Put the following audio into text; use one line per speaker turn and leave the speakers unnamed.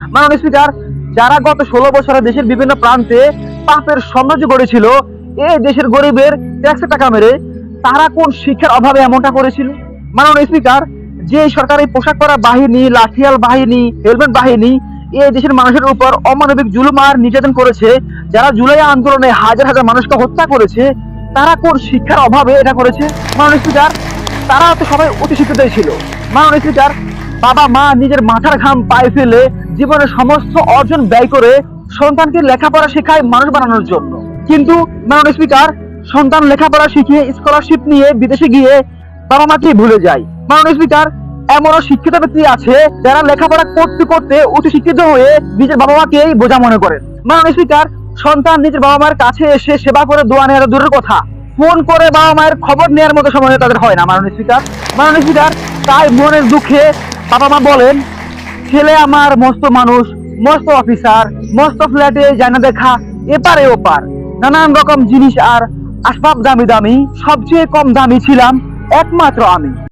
মাননীয় স্পিকার, যারা গত ষোলো বছরে দেশের বিভিন্ন প্রান্তে পাপের সাম্রাজ্য গড়েছিল এই দেশের গরিবের ট্যাক্সের টাকা মেরে তারা কোন শিক্ষার অভাবে এমনটা করেছিল? মাননীয় স্পিকার, যে সরকারি পোশাক পরা বাহিনী, লাঠিয়াল বাহিনী, হেলমেট বাহিনী এই দেশের মানুষের উপর অমানবিক জুলুম আর নির্যাতন করেছে, যারা জুলাই আন্দোলনে হাজার হাজার মানুষকে হত্যা করেছে, তারা কোন শিক্ষার অভাবে এটা করেছে? মাননীয় স্পিকার, তারা তো সবাই অতি শিক্ষিতই ছিল। মাননীয় স্পিকার বাবা মা নিজের মাথার ঘাম পায়ে ফেলে জীবনের সমস্ত অর্জন ব্যয় করে সন্তানকে লেখাপড়া শেখায় মানুষ বানানোর জন্য। কিন্তু মাননীয় স্পিকার, সন্তান লেখাপড়া শিখিয়ে স্কলারশিপ নিয়ে বিদেশে গিয়ে বাবা মাকেই ভুলে যায়? মাননীয় স্পিকার, এমনও শিক্ষিত ব্যক্তি আছে যারা লেখাপড়া করতে করতে উচ্চ শিক্ষিত হয়ে নিজের বাবা মাকেই বোঝা মনে করেন? মাননীয় স্পিকার, সন্তান নিজের বাবা মায়ের কাছে এসে সেবা করে দোয়া নেওয়ার দূরের কথা। ফোন করে বাবা মায়ের খবর নেওয়ার মতো সময় তাদের হয় না, মাননীয় স্পিকার। মাননীয় স্পিকার, তাই মনের দুঃখে বাবা মা বলেন, ছেলে আমার মস্ত মানুষ, মস্ত অফিসার মস্ত ফ্ল্যাটে জানা দেখা, এপারে ওপার। নানান রকম জিনিস আর আসবাব দামি দামি, সবচেয়ে কম দামি ছিলাম একমাত্র আমি।